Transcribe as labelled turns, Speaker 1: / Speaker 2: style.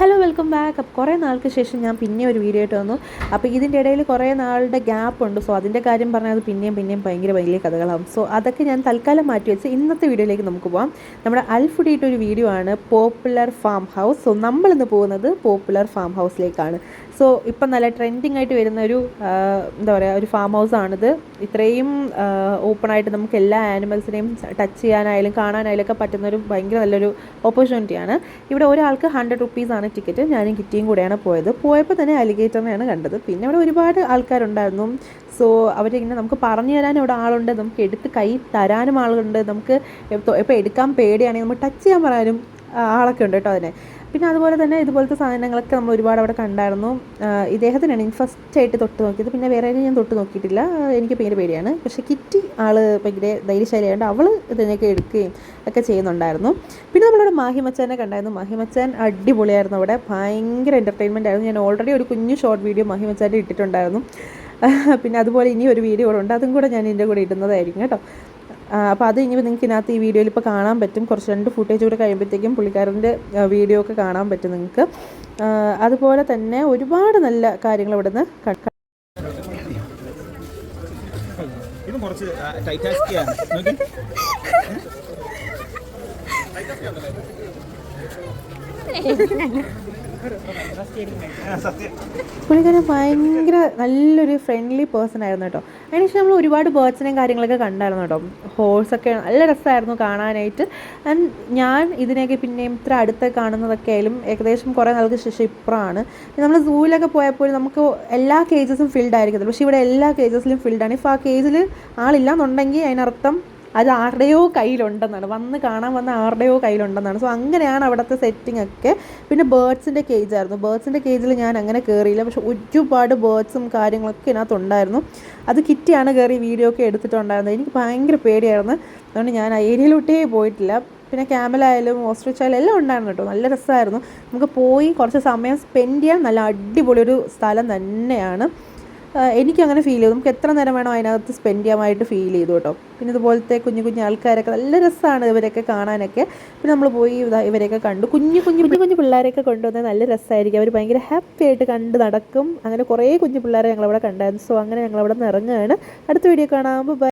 Speaker 1: Hello welcome back അപ്പോൾ കുറേ നാൾക്ക് ശേഷം ഞാൻ പിന്നെ ഒരു വീഡിയോ ആയിട്ട് വന്നു. അപ്പോൾ ഇതിന്റെ ഇടയിൽ കുറേ നാളുടെ ഗ്യാപ്പ് ഉണ്ട്. സോ അതിന്റെ കാര്യം പറഞ്ഞാൽ അത് പിന്നെയും പിന്നെയും ഭയങ്കര വലിയ കഥകളാവും. സോ അതൊക്കെ ഞാൻ തൽക്കാലം മാറ്റി വെച്ച് ഇന്നത്തെ വീഡിയോയിലേക്ക് നമുക്ക് പോകാം നമ്മുടെ അൽഫുഡിയിട്ട് ഒരു വീഡിയോ ആണ് പോപ്പുലർ ഫാം ഹൗസ് സോ നമ്മളിന്ന് പോകുന്നത് പോപ്പുലർ ഫാം ഹൗസിലേക്കാണ് സോ ഇപ്പം നല്ല ട്രെൻഡിങ് ആയിട്ട് വരുന്ന ഒരു എന്താ പറയുക ഒരു ഫാം ഹൗസ് ആണിത്. ഇത്രയും ഓപ്പൺ ആയിട്ട് നമുക്ക് എല്ലാ ആനിമൽസിനെയും ടച്ച് ചെയ്യാനായാലും കാണാനായാലും ഒക്കെ പറ്റുന്ന ഒരു ഭയങ്കര നല്ലൊരു ഓപ്പർച്യൂണിറ്റിയാണ് ഇവിടെ ഒരാൾക്ക് ഹൺഡ്രഡ് റുപ്പീസാണ് ടിക്കറ്റ് ഞാനും കിറ്റിയും കൂടെയാണ് പോയത്. പോയപ്പോൾ തന്നെ അലിഗേറ്ററിനെയാണ് കണ്ടത്. പിന്നെ അവിടെ ഒരുപാട് ആൾക്കാരുണ്ടായിരുന്നു. സോ അവരിങ്ങനെ നമുക്ക് പറഞ്ഞു തരാൻ ഇവിടെ ആളുണ്ട്. നമുക്ക് എടുത്ത് കൈ തരാനും ആളുണ്ട്. നമുക്ക് ഇപ്പോൾ എടുക്കാൻ പേടിയാണെങ്കിൽ നമുക്ക് ടച്ച് ചെയ്യാൻ പറയാനും ആളൊക്കെ ഉണ്ട് കേട്ടോ അതിനെ. പിന്നെ അതുപോലെ തന്നെ ഇതുപോലത്തെ സാധനങ്ങളൊക്കെ നമ്മൾ ഒരുപാട് അവിടെ കണ്ടായിരുന്നു. ഇദ്ദേഹത്തിനാണ് എനിക്ക് ഫസ്റ്റ് ആയിട്ട് തൊട്ട് നോക്കിയത്. പിന്നെ വേറെ ഞാൻ തൊട്ട് നോക്കിയിട്ടില്ല. എനിക്ക് ഭയങ്കര പേടിയാണ്. പക്ഷേ കിറ്റി ആൾ ഭയങ്കര ധൈര്യശാലിയായതുകൊണ്ട് അവൾ ഇതിനൊക്കെ എടുക്കുകയും ഒക്കെ ചെയ്യുന്നുണ്ടായിരുന്നു. പിന്നെ നമ്മളിവിടെ മാഹിമച്ചാനെ കണ്ടായിരുന്നു. മാഹിമച്ചാൻ അടിപൊളിയായിരുന്നു അവിടെ. ഭയങ്കര എന്റർടൈൻമെന്റ് ആയിരുന്നു. ഞാൻ ഓൾറെഡി ഒരു കുഞ്ഞു ഷോർട്ട് വീഡിയോ മാഹിമച്ചാന്റെ ഇട്ടിട്ടുണ്ടായിരുന്നു. പിന്നെ അതുപോലെ ഇനി ഒരു വീഡിയോ ഉണ്ട്. അതും കൂടെ ഞാൻ ഇതിന്റെ കൂടെ ഇടുന്നതായിരിക്കും കേട്ടോ. അപ്പോൾ അത് ഇനി നിങ്ങൾക്ക് ഇതിനകത്ത് ഈ വീഡിയോയിൽ ഇപ്പോൾ കാണാൻ പറ്റും കുറച്ച് രണ്ട് ഫുട്ടേജ് കൂടെ കഴിയുമ്പോഴത്തേക്കും പുള്ളിക്കാരന്റെ വീഡിയോ ഒക്കെ കാണാൻ പറ്റും നിങ്ങൾക്ക് അതുപോലെ തന്നെ ഒരുപാട് നല്ല കാര്യങ്ങൾ ഇവിടെ നിന്ന്
Speaker 2: കുറച്ച് ടൈറ്റാസ്റ്റിയാണ് നോക്കി
Speaker 1: പുള്ളിക്കാരൻ ഭയങ്കര നല്ലൊരു ഫ്രണ്ട്ലി പേഴ്സൺ ആയിരുന്നു കേട്ടോ. അതിനുശേഷം നമ്മൾ ഒരുപാട് ബേർഡ്സിനെയും കാര്യങ്ങളൊക്കെ കണ്ടായിരുന്നു കേട്ടോ. ഹോഴ്സൊക്കെ നല്ല രസമായിരുന്നു കാണാനായിട്ട്. ആൻഡ് ഞാൻ ഇതിനെയൊക്കെ പിന്നെയും ഇത്ര അടുത്ത് കാണുന്നതൊക്കെ ആയാലും ഏകദേശം കുറേ നാൾക്ക് ശേഷം ഇപ്പുറമാണ്. നമ്മൾ സൂവിലൊക്കെ പോയപ്പോൾ നമുക്ക് എല്ലാ കേജസും ഫിൽഡ് ആയിരിക്കത്തില്ല. പക്ഷേ ഇവിടെ എല്ലാ കേജസിലും ഫിൽഡാണ് ഇപ്പോൾ ആ കേജിൽ ആളില്ല എന്നുണ്ടെങ്കിൽ അതിനർത്ഥം അത് ആരുടെയോ കയ്യിലുണ്ടെന്നാണ്. വന്ന് കാണാൻ വന്ന ആരുടെയോ കയ്യിലുണ്ടെന്നാണ്. സോ അങ്ങനെയാണ് അവിടുത്തെ സെറ്റിംഗ് ഒക്കെ. പിന്നെ ബേർഡ്സിന്റെ കേജ് ആയിരുന്നു. ബേർഡ്സിന്റെ കേജിൽ ഞാൻ അങ്ങനെ കയറിയില്ല പക്ഷെ ഒരുപാട് ബേർഡ്സും കാര്യങ്ങളൊക്കെ ഇതിനകത്തുണ്ടായിരുന്നു. അത് കിറ്റിയാണ് കയറി വീഡിയോ ഒക്കെ എടുത്തിട്ടുണ്ടായിരുന്നത്. എനിക്ക് ഭയങ്കര പേടിയായിരുന്നു. അതുകൊണ്ട് ഞാൻ ആ ഏരിയയിലോട്ടേ പോയിട്ടില്ല. പിന്നെ ക്യാമലായാലും ഓസ്ട്രിച്ച് ആയാലും എല്ലാം ഉണ്ടായിരുന്നു കേട്ടോ. നല്ല രസമായിരുന്നു. നമുക്ക് പോയി കുറച്ച് സമയം സ്പെൻഡ് ചെയ്യാൻ നല്ല അടിപൊളി ഒരു സ്ഥലം തന്നെയാണ്. എനിക്കങ്ങനെ ഫീൽ ചെയ്തു. നമുക്ക് എത്ര നേരം വേണോ അതിനകത്ത് സ്പെൻഡ് ചെയ്യാമായിട്ട് ഫീൽ ചെയ്തു കേട്ടോ. പിന്നെ ഇതുപോലത്തെ കുഞ്ഞു കുഞ്ഞു ആൾക്കാരൊക്കെ നല്ല രസമാണ് ഇവരൊക്കെ കാണാനൊക്കെ. പിന്നെ നമ്മൾ പോയി ഇവരെയൊക്കെ കണ്ടു. കുഞ്ഞു കുഞ്ഞു കുഞ്ഞു കുഞ്ഞു പിള്ളേരെയൊക്കെ കൊണ്ടുവന്നാൽ നല്ല രസമായിരിക്കും അവർ ഭയങ്കര ഹാപ്പി ആയിട്ട് കണ്ട് നടക്കും. അങ്ങനെ കുറേ കുഞ്ഞു പിള്ളേരെ ഞങ്ങളവിടെ കണ്ടായിരുന്നു. സോ അങ്ങനെ ഞങ്ങളവിടെ നിന്ന് ഇറങ്ങുകയാണ്. അടുത്ത വീഡിയോ കാണാം. ബൈ